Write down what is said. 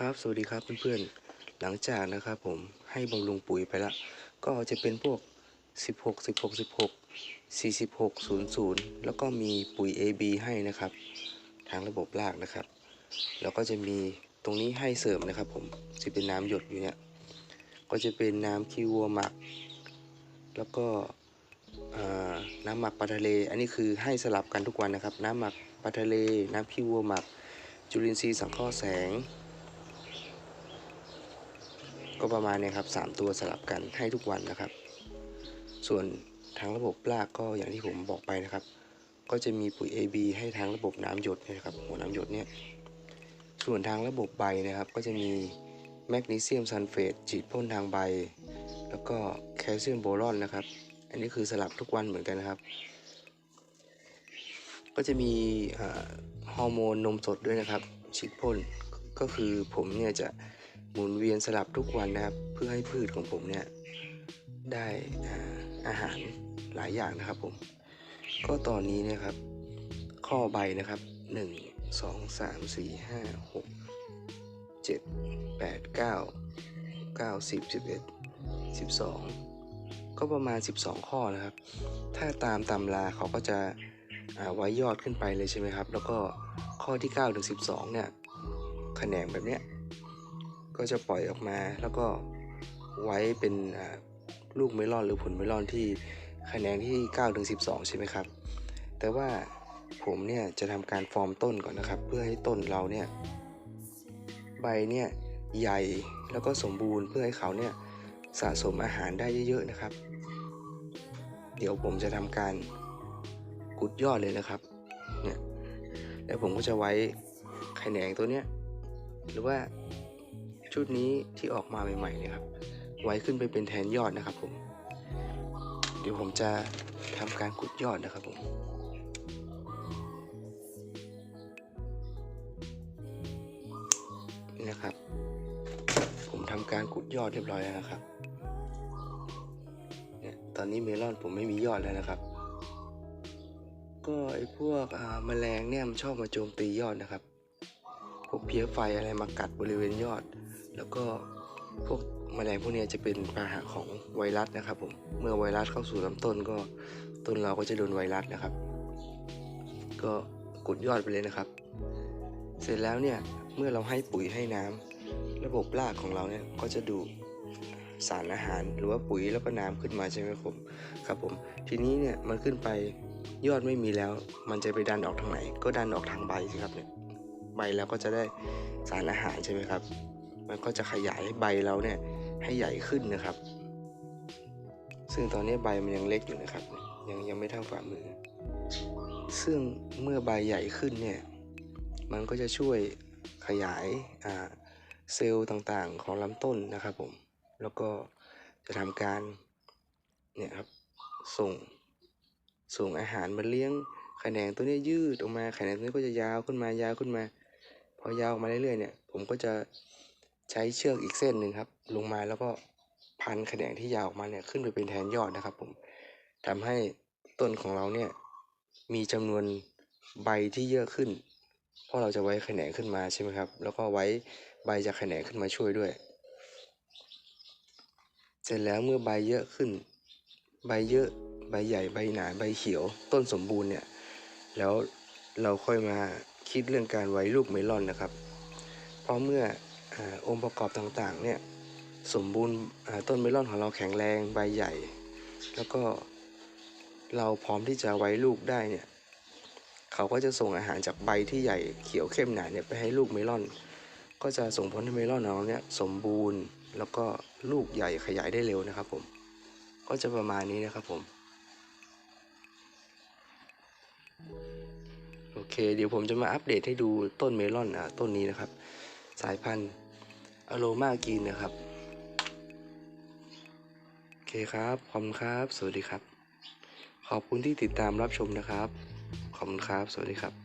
ครับ สวัสดีครับเพื่อนๆ หลังจากนะครับผมให้บำรุงปุ๋ยไปละ ก็จะเป็นพวก 16 16 16 46 00 แล้วก็มีปุ๋ย AB ให้นะครับ ทางระบบรากนะครับ แล้วก็จะมีตรงนี้ให้เสริมนะครับผม จะเป็นน้ำหยดอยู่เนี่ย ก็จะเป็นน้ำขี้วัวหมัก แล้วก็น้ำหมักปลาทะเล อันนี้คือให้สลับกันทุกวันนะครับ น้ำหมักปลาทะเล น้ำขี้วัวหมัก จุลินทรีย์สังเคราะห์แสง ก็ประมาณเนี้ครับสามตัวสลับกันให้ทุกวันนะครับ ส่วนทางระบบรากก็อย่างที่ผมบอกไปนะครับ ก็จะมีปุ๋ย AB ให้ทางระบบน้ำหยดนะครับหัวน้ำหยดเนี่ยส่วนทางระบบใบนะครับ ก็จะมีแมกนีเซียมซัลเฟตฉีดพ่นทางใบ แล้วก็แคลเซียมโบรอนนะครับ อันนี้คือสลับทุกวันเหมือนกันนะครับ ก็จะมีฮอร์โมนนมสดด้วยนะครับฉีดพ่นก็คือผมเนี่ยจะ หมุนเวียนสลับทุกวันนะครับ เพื่อให้พืชของผมเนี่ยได้อาหารหลายอย่างนะครับผม ก็ตอนนี้นะครับ ข้อใบนะครับ 1 2 3 4 5 6 7 8 9 9 10 11 12 ก็ประมาณ 12 ข้อนะครับ ถ้าตามตำราเขาก็จะไว้ยอดขึ้นไปเลยใช่ไหมครับ แล้วก็ข้อที่9ถึง12 เนี่ยแขนงแบบเนี้ย ก็จะปล่อยออกมาแล้วก็ไว้เป็นลูกเมลอนหรือผลเมลอนที่แขนงที่9ถึง12 ใช่ไหมครับ แต่ว่าผมเนี่ยจะทำการฟอร์มต้นก่อนนะครับ เพื่อให้ต้นเราเนี่ยใบเนี่ยใหญ่แล้วก็สมบูรณ์เพื่อให้เขาเนี่ยสะสมอาหารได้เยอะๆนะครับ เดี๋ยวผมจะทำการกุดยอดเลยนะครับเนี่ยแล้วผมก็จะไว้ไข่แหนงตัวเนี้ยหรือว่า ชุดนี้ที่ออกมาใหม่ๆเนี่ยครับ ไว้ขึ้นไปเป็นแทนยอดนะครับผม เดี๋ยวผมจะทำการกุดยอดนะครับผมนี่นะครับ ผมทำการกุดยอดเรียบร้อยแล้วนะครับเนี่ยตอนนี้เมลอนผมไม่มียอดแล้วนะครับ ก็ไอ้พวกแมลงเนี่ยมันชอบมาโจมตียอดนะครับพวกเพี้ยไฟอะไรมากัดบริเวณยอด แล้วก็พวกแมลงพวกนี้จะเป็นพาหะของไวรัสนะครับผม เมื่อไวรัสเข้าสู่ลำต้นก็ต้นเราก็จะโดนไวรัสนะครับ ก็กุดยอดไปเลยนะครับ เสร็จแล้วเนี่ยเมื่อเราให้ปุ๋ยให้น้ำระบบรากของเราเนี่ยก็จะดูสารอาหารหรือว่าปุ๋ยแล้วก็น้ำขึ้นมาใช่ไหมผมครับผม ทีนี้เนี่ยมันขึ้นไปยอดไม่มีแล้ว มันจะไปดันออกทางไหน ก็ดันออกทางใบสิครับเนี่ยใบแล้วก็จะได้สารอาหารใช่ไหมครับ มันก็จะขยายใบเราเนี่ยให้ใหญ่ขึ้นนะครับ ซึ่งตอนนี้ใบมันยังเล็กอยู่นะครับ ยังยังไม่เท่าฝ่ามือ ซึ่งเมื่อใบใหญ่ขึ้นเนี่ย มันก็จะช่วยขยายเซลล์ต่างๆ ของลำต้นนะครับผม แล้วก็จะทำการเนี่ยครับส่งส่งอาหารมาเลี้ยงแขนงตัวนี้ยืดออกมาแขนงตัวนี้ก็จะยาวขึ้นมายาวขึ้นมา พอยาวออกมาเรื่อยๆเนี่ย ผมก็จะ ใช้เชือกอีกเส้นหนึ่งครับ ลงมาแล้วก็พันแขนงที่ยาวออกมาเนี่ยขึ้นไปเป็นแทนยอดนะครับผมทำให้ต้นของเราเนี่ยมีจำนวนใบที่เยอะขึ้น เพราะเราจะไว้แขนงขึ้นมาใช่ไหมครับ แล้วก็ไว้ใบจากแขนงขึ้นมาช่วยด้วย เสร็จแล้วเมื่อใบเยอะขึ้น ใบเยอะใบใหญ่ใบหนาใบเขียว ต้นสมบูรณ์เนี่ยแล้วเราค่อยมาคิดเรื่องการไว้ลูกเมลอนนะครับ เพราะเมื่อ องค์ประกอบต่างๆเนี่ยสมบูรณ์ต้นเมลอนของเราแข็งแรงใบใหญ่ แล้วก็เราพร้อมที่จะไว้ลูกได้เนี่ยเขาก็จะส่งอาหารจากใบที่ใหญ่เขียวเข้มหนาเนี่ยไปให้ลูกเมลอน ก็จะส่งผลให้เมลอนของเราเนี่ยสมบูรณ์แล้วก็ลูกใหญ่ขยายได้เร็วนะครับผมก็จะประมาณนี้นะครับผมโอเค เดี๋ยวผมจะมาอัปเดตให้ดูต้นเมลอนอะต้นนี้นะครับ สายพันธุ์ อโรมากินนะครับ โอเคครับ ขอบคุณครับ สวัสดีครับ ขอบคุณที่ติดตามรับชมนะครับ ขอบคุณครับ สวัสดีครับ